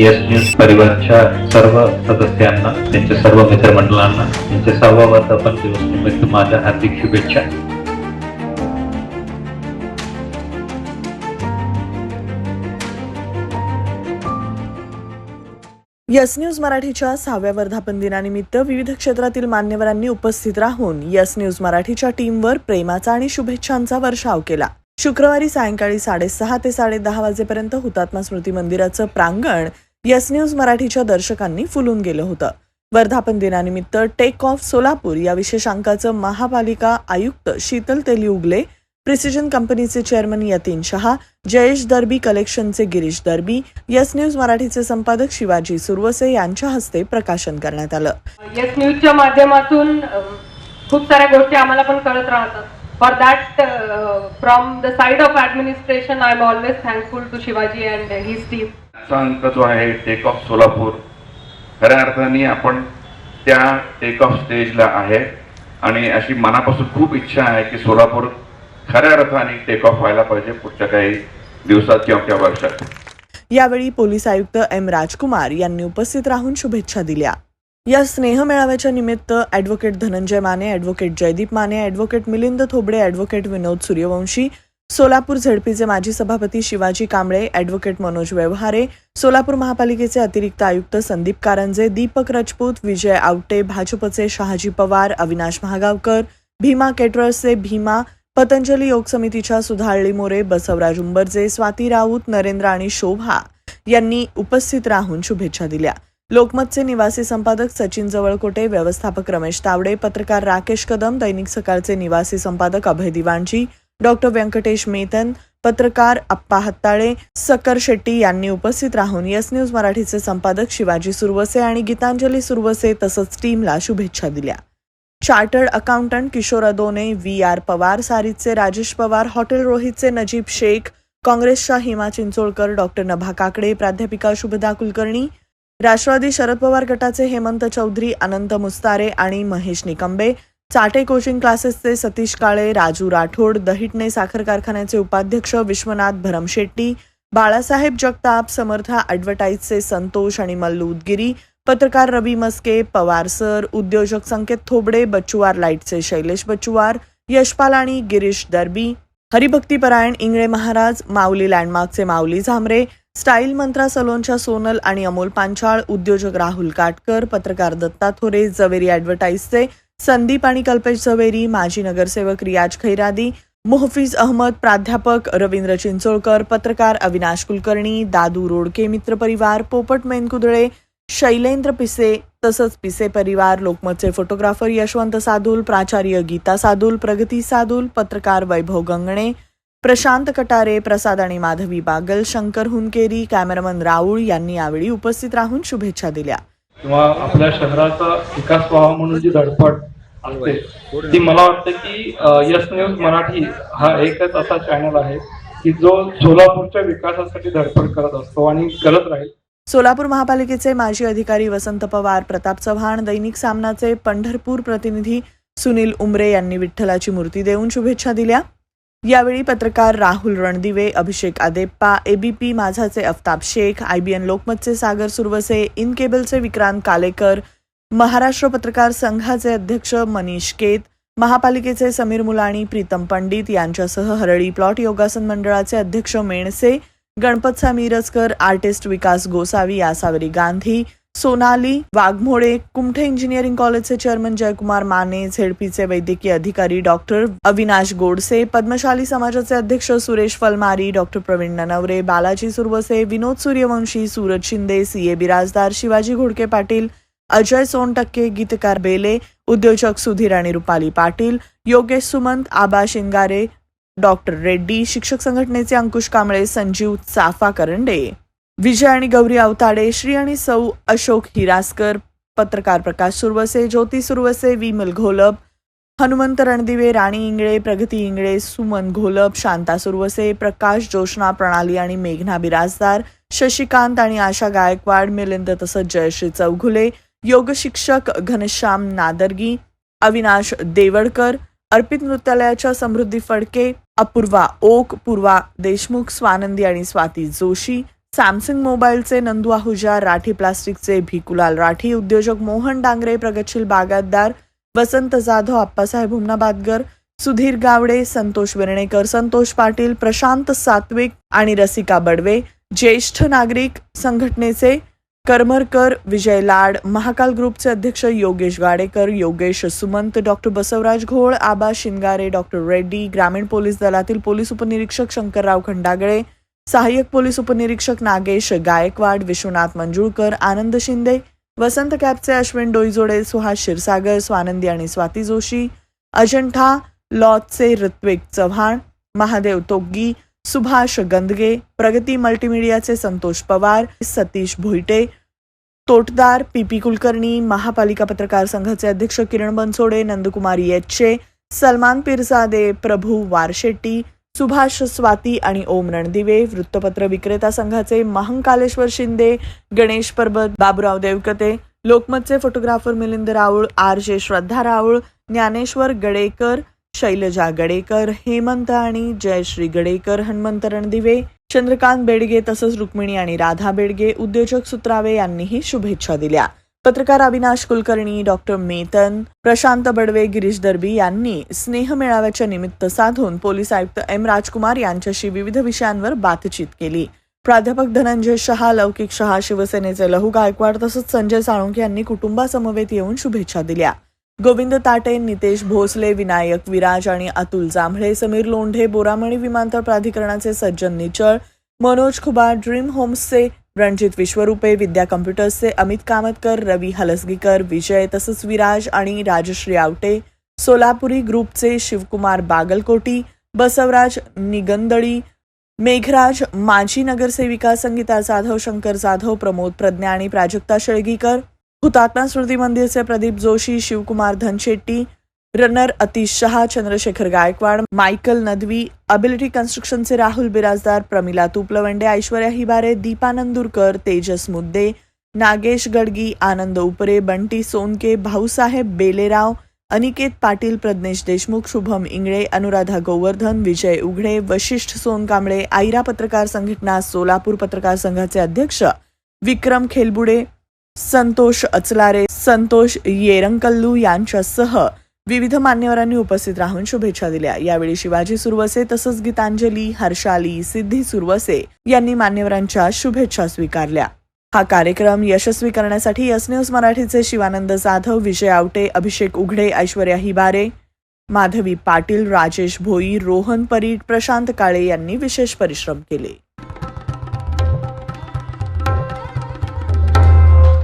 Yes news परिवारच्या सर्व सदस्यांना त्यांच्या सर्व मित्रमंडळांना त्यांच्या सहावा वर्धापन दिवस निमित्त माझ्या हार्दिक शुभेच्छा. यस न्यूज मराठीच्या सहाव्या वर्धापन दिनानिमित्त विविध क्षेत्रातील मान्यवरांनी उपस्थित राहून यस न्यूज मराठीच्या टीमवर प्रेमाचा आणि शुभेच्छांचा वर्षाव केला. शुक्रवारी सायंकाळी साडेसहा ते साडेदहा वाजेपर्यंत हुतात्मा स्मृती मंदिराचं प्रांगण यस न्यूज मराठीच्या दर्शकांनी फुलून गेलं होतं. वर्धापन दिनानिमित्त टेक ऑफ सोलापूर या विशेषांकाचं महापालिका आयुक्त शीतल तेली उगले प्रिसिजन कंपनीचे चेअरमन यतीन शहा जयेश दर्बी कलेक्शनचे गिरीश दर्बी यस न्यूज मराठीचे संपादक शिवाजी सुरवसे यांच्या हस्ते प्रकाशन करण्यात आलं. यस न्यूजच्या माध्यमातून खूप साऱ्या गोष्टी आम्हाला पण कळत राहतात. For that from the side of administration I am always thankful to Shivaji and his team असा अंक जो आहे टेक ऑफ सोलापूर. खऱ्या अर्थाने आपण त्या टेक ऑफ स्टेजला आहे. आणि अशी मनापासून खूप इच्छा आहे की सोलापूर खऱ्या अर्थाने टेक ऑफ व्हायला पाहिजे पुढच्या काही दिवसात किंवा किंवा वर्षात. यावेळी पोलीस आयुक्त एम राजकुमार यांनी उपस्थित राहून शुभेच्छा दिल्या. या स्नेह मेळाव्याच्या निमित्त advocate Dhananjay Mane advocate Jaydeep Mane advocate Milind Thobde advocate Vinod Suryavanshi Solapur झेडपीचे माजी सभापती शिवाजी कांबळे ॲडव्होकेट मनोज व्यवहारे सोलापूर महापालिकेचे अतिरिक्त आयुक्त संदीप कारंजे दीपक राजपूत विजय आवटे भाजपचे शहाजी पवार अविनाश महागावकर भीमा केटरर्सचे भीमा पतंजली योग समितीच्या सुधारळी मोरे बसवराज उंबरजे स्वाती राऊत नरेंद्र आणि शोभा यांनी उपस्थित राहून शुभेच्छा दिल्या. लोकमतचे निवासी संपादक सचिन जवळकोटे व्यवस्थापक रमेश तावडे पत्रकार राकेश कदम दैनिक सकाळचे निवासी संपादक अभय दिवाणजी डॉक्टर व्यंकटेश मेतन पत्रकार अप्पा हत्ताळे सकर शेट्टी यांनी उपस्थित राहून यस न्यूज मराठीचे संपादक शिवाजी सुरवसे आणि गीतांजली सुरवसे तसंच टीमला शुभेच्छा दिल्या. Chartered accountant Kishor Adone V R Pawar सारितचे Rajesh Pawar hotel रोहितचे नजीब शेख काँग्रेसच्या हिमा चिंचोळकर डॉक्टर नभा काकडे प्राध्यापिका शुभदा कुलकर्णी राष्ट्रवादी शरद पवार गटाचे हेमंत चौधरी अनंत मुस्तारे आणि महेश निकंबे चाटे कोचिंग क्लासेसचे सतीश काळे राजू राठोड दहिटणे साखर कारखान्याचे उपाध्यक्ष विश्वनाथ भरमशेट्टी बाळासाहेब जगताप समर्था ॲडव्हर्टाईजचे संतोष आणि मल्लू उदगिरी पत्रकार रवी मस्के पवार सर उद्योजक संकेत थोबडे बच्चुवार लाईटचे शैलेश बच्चुवार यशपाल आणि गिरीश दर्बी हरिभक्तीपरायण इंगळे महाराज माऊली लँडमार्कचे माऊली झांबरे स्टाईल मंत्रा सलोनच्या सोनल आणि अमोल पांचाळ उद्योजक राहुल काटकर पत्रकार दत्ता थोरे जवेरी ॲडव्हर्टाईजचे संदीप आणि कल्पेश झवेरी माजी नगरसेवक रियाज खैरादी मोहफिज अहमद प्राध्यापक रवींद्र चिंचोळकर पत्रकार अविनाश कुलकर्णी दादू रोडके मित्र परिवार पोपट मेनकुदळे शैलेंद्र पिसे तसंच पिसे परिवार लोकमतचे फोटोग्राफर यशवंत सादुल प्राचार्य गीता सादुल प्रगती सादुल पत्रकार वैभव गंगणे प्रशांत कटारे प्रसाद आणि माधवी बागल शंकर हुनकेरी कॅमेरामन राऊळ यांनी यावेळी उपस्थित राहून शुभेच्छा दिल्या. किंवा आपल्या शहराचा विकास व्हावा म्हणून जी धडपड असते. ती मला वाटतं की यस न्यूज मराठी हा एकच असा चॅनल आहे की जो सोलापूरच्या विकासासाठी धडपड करत असतो आणि करत राहील. सोलापूर महापालिकेचे माजी अधिकारी वसंत पवार प्रताप चव्हाण दैनिक सामनाचे पंढरपूर प्रतिनिधी सुनील उमरे यांनी विठ्ठलाची मूर्ती देऊन शुभेच्छा दिल्या. यावेळी पत्रकार राहुल रणदिवे अभिषेक आदेप्पा एबीपी माझाचे अफ्ताब शेख आयबीएन लोकमतचे सागर सुरवसे इन केबलचे विक्रांत कालेकर महाराष्ट्र पत्रकार संघाचे अध्यक्ष मनीष केत महापालिकेचे समीर मुलाणी प्रीतम पंडित यांच्यासह हरळी प्लॉट योगासन मंडळाचे अध्यक्ष मेणसे गणपतसा मिरजकर आर्टिस्ट विकास गोसावी यासावरी गांधी सोनाली वाघमोडे कुमठे इंजिनिअरिंग कॉलेजचे चेअरमन जयकुमार माने झेडपीचे वैद्यकीय अधिकारी डॉक्टर अविनाश गोडसे पद्मशाली समाजाचे अध्यक्ष सुरेश फलमारी डॉक्टर प्रवीण ननवरे बालाजी सुरवसे विनोद सूर्यवंशी सूरज शिंदे सीए बिराजदार शिवाजी घोडके पाटील अजय सोनटक्के गीतकार बेले उद्योजक सुधीर आणि रुपाली पाटील योगेश सुमंत आबा शिंगारे डॉक्टर रेड्डी शिक्षक संघटनेचे अंकुश कांबळे संजीव चाफा करंडे विजय आणि गौरी अवताडे श्री आणि सौ अशोक हिरासकर पत्रकार प्रकाश सुरवसे ज्योती सुरवसे विमल घोलप हनुमंत रणदिवे राणी इंगळे प्रगती इंगळे सुमन घोलप शांता सुरवसे प्रकाश जोशना प्रणाली आणि मेघना बिराजदार शशिकांत आणि आशा गायकवाड मिलिंद तसंच जयश्री चौघुले योग शिक्षक घनश्याम नादर्गी अविनाश देवडकर अर्पित नृत्यालयाच्या समृद्धी फडके अपूर्वा ओक पूर्वा देशमुख स्वानंदी आणि स्वाती जोशी सॅमसंग मोबाईलचे नंदू आहुजा राठी प्लास्टिकचे भिकुलाल राठी उद्योजक मोहन डांगरे प्रगतशील बागायतदार वसंत जाधव आप्पासाहेब हुमनाबादगर सुधीर गावडे संतोष विरणेकर संतोष पाटील प्रशांत सात्विक आणि रसिका बडवे ज्येष्ठ नागरिक संघटनेचे करमरकर विजय लाड महाकाल ग्रुपचे अध्यक्ष योगेश गाडेकर योगेश सुमंत डॉक्टर बसवराज घोळ आबा शिंगारे डॉक्टर रेड्डी ग्रामीण पोलीस दलातील पोलीस उपनिरीक्षक शंकरराव खंडागळे सहाय्यक पोलीस उपनिरीक्षक नागेश गायकवाड विश्वनाथ मंजुळकर आनंद शिंदे वसंत कॅबचे अश्विन डोईजोडे सुहास क्षीरसागर स्वानंदी आणि स्वाती जोशी अजंठा लॉजचे ऋत्विक चव्हाण महादेव तोग्गी सुभाष गंदगे प्रगती मल्टीमीडियाचे संतोष पवार सतीश भोईटे तोटदार पीपी कुलकर्णी महापालिका पत्रकार संघाचे अध्यक्ष किरण बनसोडे नंदकुमारी येच्चे सलमान पिरसादे प्रभू वारशेट्टी सुभाष स्वाती आणि ओम रणदिवे वृत्तपत्र विक्रेता संघाचे Mahankaleshwar Shinde Ganesh Parbat Baburao Devkate लोकमतचे photographer Milind Raul R J Shraddha Raul Dnyaneshwar Gadekar Shailaja Gadekar Hemant आणि जयश्री गडेकर हनुमंत रणदिवे चंद्रकांत बेडगे तसंच रुक्मिणी आणि राधा बेडगे उद्योजक सुत्रावे यांनीही शुभेच्छा दिल्या. पत्रकार अविनाश कुलकर्णी डॉक्टर मेतन प्रशांत बडवे गिरीश दर्बी यांनी स्नेह मेळाव्याच्या निमित्त साधून पोलीस आयुक्त एम राजकुमार यांच्याशी विविध विषयांवर बातचीत केली. प्राध्यापक धनंजय शहा लौकिक शहा शिवसेनेचे लहू गायकवाड तसंच संजय साळुंखे यांनी कुटुंबासमवेत येऊन शुभेच्छा दिल्या. गोविंद ताटे नितेश भोसले विनायक विराज आणि अतुल जांभळे समीर लोंढे बोरामणी विमानतळ प्राधिकरणाचे सज्जन निचळ मनोज खुबा ड्रीम होम्सचे रणजित विश्वरूपे विद्या कम्प्युटर्सचे अमित कामतकर रवी हलसगीकर विजय तसंच विराज आणि राजश्री आवटे सोलापुरी ग्रुपचे शिवकुमार बागलकोटी बसवराज निगंदळी मेघराज माजी नगरसेविका संगीता जाधव शंकर जाधव प्रमोद प्रज्ञा आणि Prajakta Shelgikar Hutatma Smruti मंदिरचे Pradeep Joshi Shivkumar Dhanshetti runner Atish Shah Chandrashekhar Gaikwad Michael Nadvi ability कन्स्ट्रक्शनचे Rahul Birajdar Pramila Tupalwande Aishwarya Hibare Deepa Nandurkar Tejas Mudde Nagesh गडगी आनंद उपरे बंटी सोनके भाऊसाहेब बेलेराव अनिकेत पाटील प्रज्ञेश देशमुख शुभम इंगळे अनुराधा गोवर्धन विजय उघडे वशिष्ठ सोनकांबळे आयरा पत्रकार संघटना सोलापूर पत्रकार संघाचे अध्यक्ष विक्रम खेलबुडे संतोष अचलारे संतोष येरंकल्लू यांच्यासह विविध मान्यवरांनी उपस्थित राहून शुभेच्छा दिल्या. यावेळी शिवाजी सुरवसे तसंच गीतांजली हर्षाली सिद्धी सुरवसे यांनी मान्यवरांच्या शुभेच्छा स्वीकारल्या. हा कार्यक्रम यशस्वी करण्यासाठी यस न्यूज मराठीचे शिवानंद जाधव विजय आवटे अभिषेक उघडे ऐश्वर्या हिबारे माधवी पाटील राजेश भोई रोहन परीट प्रशांत काळे यांनी विशेष परिश्रम केले.